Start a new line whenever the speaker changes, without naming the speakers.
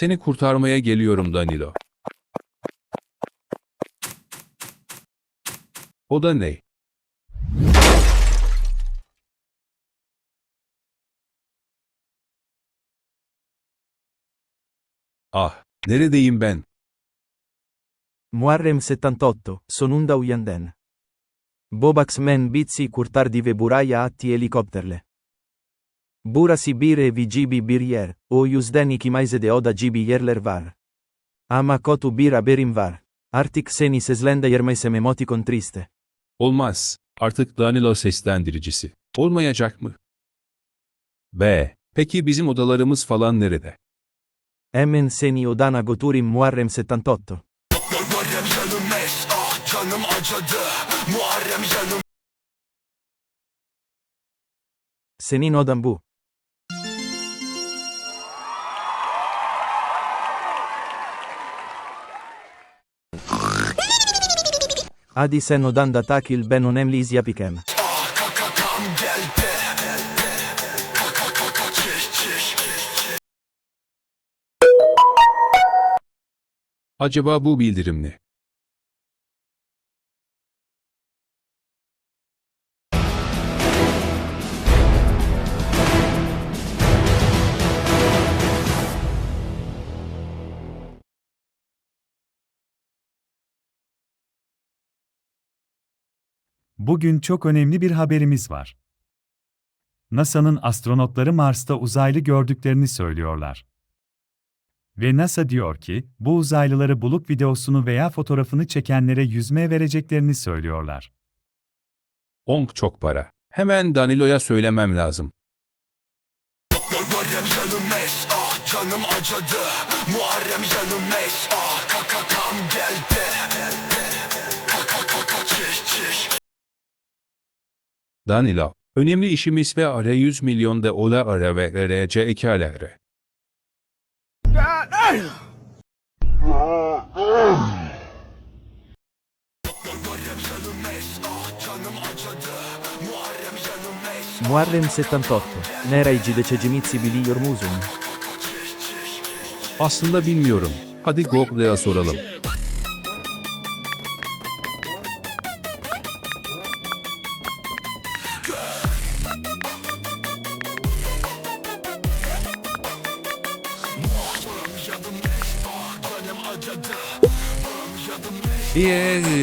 Seni kurtarmaya geliyorum Danilo. O da ne? Ah, neredeyim ben?
Muharrem 78, Sonunda Uyanden. Bobax men bitsi kurtar dive buraya atti helikopterle. Burası bir evi gibi bir yer, o yüzden ikimize de oda gibi yerler var. Ama kötü bir haberim var. Artık seni seslendirmeye yermesem emotikon triste.
Olmaz. Artık Danilo seslendiricisi. Olmayacak mı? B. Peki bizim odalarımız falan nerede?
Hemen seni odana götüreyim Muharrem 78.
Muharrem yanımız ah canım acıdı Muharrem yanım
Senin odan bu. Hadi sen odanda takil ben önemli iz
çiş
Acaba bu bildirim ne?
Bugün çok önemli bir haberimiz var. NASA'nın astronotları Mars'ta uzaylı gördüklerini söylüyorlar. Ve NASA diyor ki, bu uzaylıları bulup videosunu veya fotoğrafını çekenlere yüzmeye vereceklerini söylüyorlar.
Onk çok para. Hemen Danilo'ya söylemem lazım.
Muharrem yanımız ah canım acıdı Muharrem yanımız ah
Danilo, önemli işimiz ve ara 100 milyon da ola ara ve RC ekaları.
Muharrem 78. Nereye dececimizi biliyor musun?
Aslında bilmiyorum. Hadi Google'a soralım. Jest.